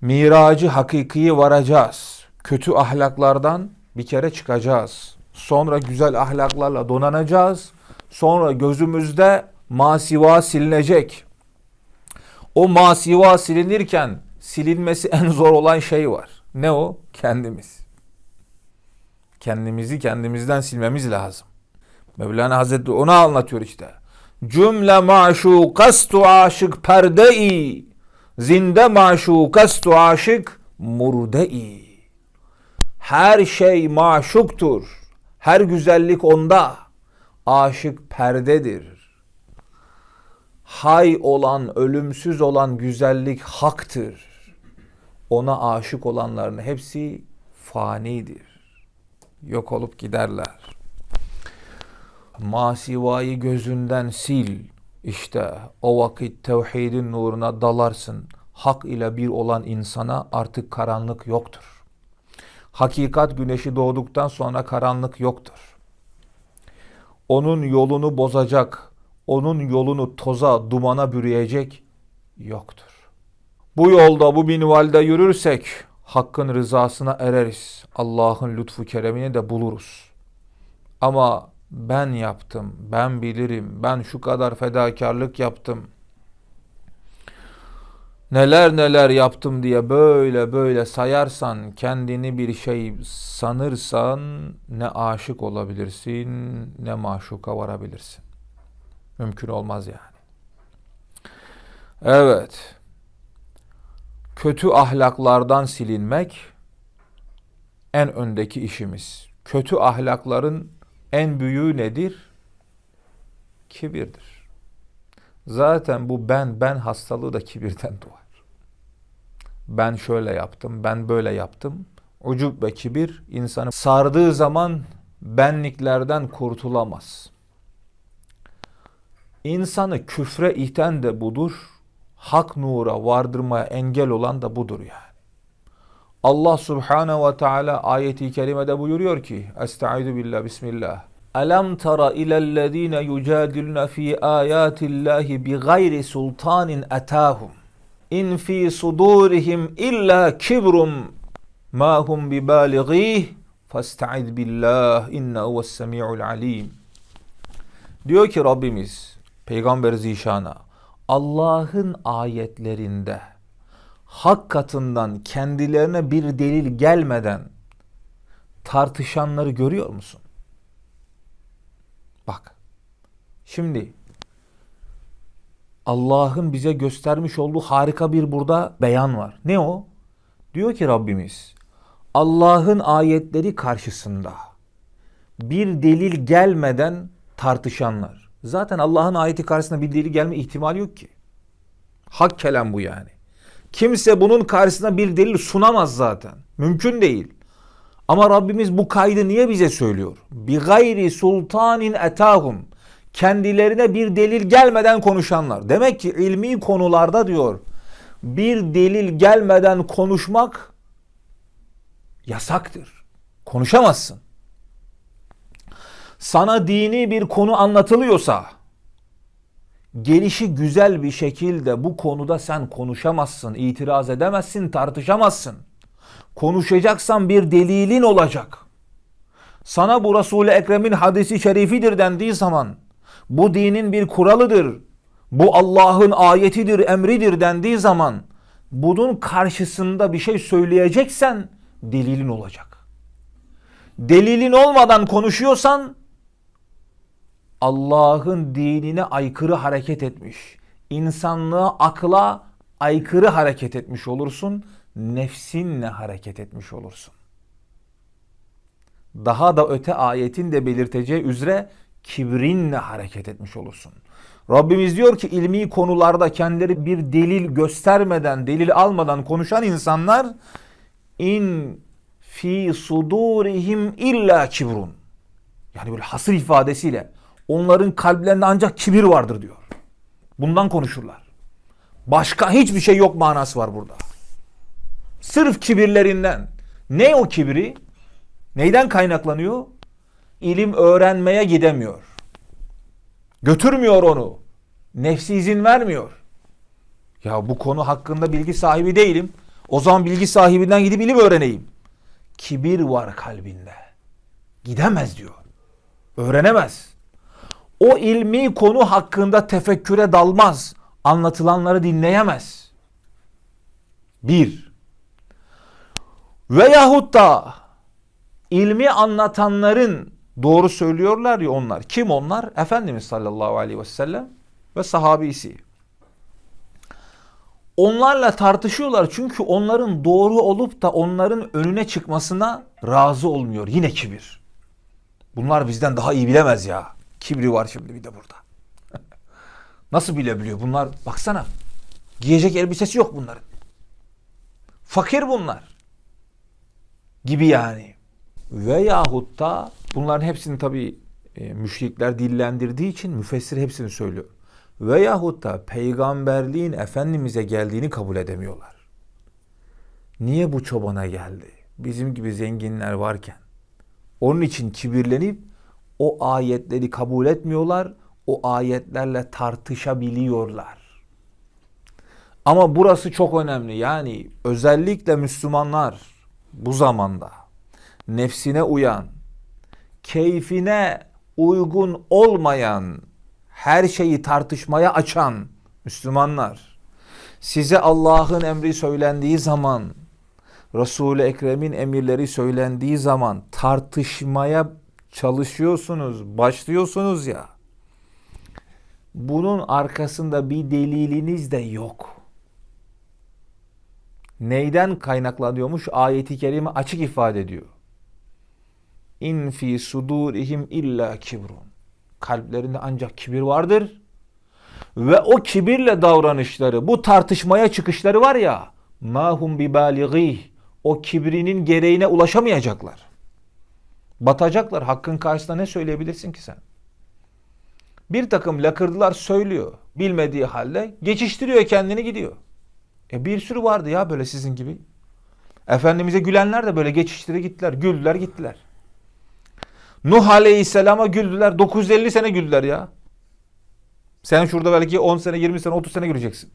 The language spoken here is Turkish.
miracı hakikiyi varacağız. Kötü ahlaklardan bir kere çıkacağız. Sonra güzel ahlaklarla donanacağız. Sonra gözümüzde masiva silinecek. O masiva silinirken silinmesi en zor olan şey var. Ne o? Kendimiz. Kendimizi kendimizden silmemiz lazım. Mevlana Hazretleri onu anlatıyor işte. Cümle maşukastu aşık perde-i zinde maşukastu aşık murde-i Her şey maşuktur. Her güzellik onda. Aşık perdedir. Hay olan, ölümsüz olan güzellik haktır. Ona aşık olanların hepsi fanidir. Yok olup giderler. Masivayı gözünden sil. İşte o vakit tevhidin nuruna dalarsın. Hak ile bir olan insana artık karanlık yoktur. Hakikat güneşi doğduktan sonra karanlık yoktur. Onun yolunu bozacak, onun yolunu toza, dumana bürüyecek yoktur. Bu yolda, bu minvalde yürürsek Hakk'ın rızasına ereriz. Allah'ın lütfu keremini de buluruz. Ama ben yaptım, ben bilirim, ben şu kadar fedakarlık yaptım. Neler neler yaptım diye böyle böyle sayarsan, kendini bir şey sanırsan ne aşık olabilirsin, ne maşuka varabilirsin. Mümkün olmaz yani. Evet. Kötü ahlaklardan silinmek en öndeki işimiz. Kötü ahlakların en büyüğü nedir? Kibirdir. Zaten bu ben ben hastalığı da kibirden doğar. Ben şöyle yaptım, ben böyle yaptım. Ucub ve kibir insanı sardığı zaman benliklerden kurtulamaz. İnsanı küfre iten de budur. Hak nura vardırmaya engel olan da budur yani. Allah Subhanahu ve Teala ayeti kerimede buyuruyor ki Estaizu billah bismillah. Alam tara ilellezine yucadiluna fi ayatillahi bi gayri sultanin atahum. İn fi sudurihim illa kibrum ma hum bi balighih fastaiz billah innehu ves-semi'ul alim. Diyor ki Rabbimiz Peygamber Zişan'a Allah'ın ayetlerinde hak katından kendilerine bir delil gelmeden tartışanları görüyor musun? Bak. Şimdi Allah'ın bize göstermiş olduğu harika bir burada beyan var. Ne o? Diyor ki Rabbimiz Allah'ın ayetleri karşısında bir delil gelmeden tartışanlar. Zaten Allah'ın ayeti karşısında bir delil gelme ihtimali yok ki. Hak kelam bu yani. Kimse bunun karşısına bir delil sunamaz zaten. Mümkün değil. Ama Rabbimiz bu kaydı niye bize söylüyor? Bi gayri sultanin etahum. Kendilerine bir delil gelmeden konuşanlar. Demek ki ilmi konularda diyor bir delil gelmeden konuşmak yasaktır. Konuşamazsın. Sana dini bir konu anlatılıyorsa gelişi güzel bir şekilde bu konuda sen konuşamazsın, itiraz edemezsin, tartışamazsın. Konuşacaksan bir delilin olacak. Sana bu Resul-i Ekrem'in hadisi şerifidir dendiği zaman, bu dinin bir kuralıdır, bu Allah'ın ayetidir, emridir dendiği zaman, bunun karşısında bir şey söyleyeceksen delilin olacak. Delilin olmadan konuşuyorsan Allah'ın dinine aykırı hareket etmiş, insanlığa, akla aykırı hareket etmiş olursun, nefsinle hareket etmiş olursun. Daha da öte ayetin de belirteceği üzere kibrinle hareket etmiş olursun. Rabbimiz diyor ki ilmi konularda kendileri bir delil göstermeden, delil almadan konuşan insanlar in fi sudurihim illa kibrun. Yani böyle hasır ifadesiyle onların kalplerinde ancak kibir vardır diyor. Bundan konuşurlar. Başka hiçbir şey yok manası var burada. Sırf kibirlerinden. Ne o kibri? Neyden kaynaklanıyor? İlim öğrenmeye gidemiyor. Götürmüyor onu. Nefsi izin vermiyor. Ya bu konu hakkında bilgi sahibi değilim. O zaman bilgi sahibinden gidip ilim öğreneyim. Kibir var kalbinde. Gidemez diyor. Öğrenemez. O ilmi konu hakkında tefekküre dalmaz. Anlatılanları dinleyemez. Bir. Veyahut da ilmi anlatanların doğru söylüyorlar ya onlar. Kim onlar? Efendimiz sallallahu aleyhi ve sellem ve sahabisi. Onlarla tartışıyorlar çünkü onların doğru olup da onların önüne çıkmasına razı olmuyor. Yine kibir. Bunlar bizden daha iyi bilemez ya. Kibri var şimdi bir de burada. Nasıl bilebiliyor bunlar? Baksana. Giyecek elbisesi yok bunların. Fakir bunlar. Gibi yani. Veyahut da bunların hepsini tabi e, müşrikler dillendirdiği için müfessir hepsini söylüyor. Veyahut da peygamberliğin Efendimiz'e geldiğini kabul edemiyorlar. Niye bu çobana geldi? Bizim gibi zenginler varken. Onun için kibirlenip o ayetleri kabul etmiyorlar. O ayetlerle tartışabiliyorlar. Ama burası çok önemli. Yani özellikle Müslümanlar bu zamanda nefsine uyan, keyfine uygun olmayan, her şeyi tartışmaya açan Müslümanlar size Allah'ın emri söylendiği zaman Resul-i Ekrem'in emirleri söylendiği zaman tartışmaya çalışıyorsunuz, başlıyorsunuz ya. Bunun arkasında bir deliliniz de yok. Neyden kaynaklanıyormuş? Ayeti kerime açık ifade ediyor. İn fi sudurihim illa kibrun. Kalplerinde ancak kibir vardır. Ve o kibirle davranışları, bu tartışmaya çıkışları var ya, mahum bi baligih. O kibrinin gereğine ulaşamayacaklar. Batacaklar. Hakkın karşısında ne söyleyebilirsin ki sen? Bir takım lakırdılar söylüyor. Bilmediği halde geçiştiriyor kendini gidiyor. E bir sürü vardı ya böyle sizin gibi. Efendimiz'e gülenler de böyle geçiştiri gittiler. Güldüler gittiler. Nuh Aleyhisselam'a güldüler. 950 sene güldüler ya. Sen şurada belki 10 sene, 20 sene, 30 sene güleceksin.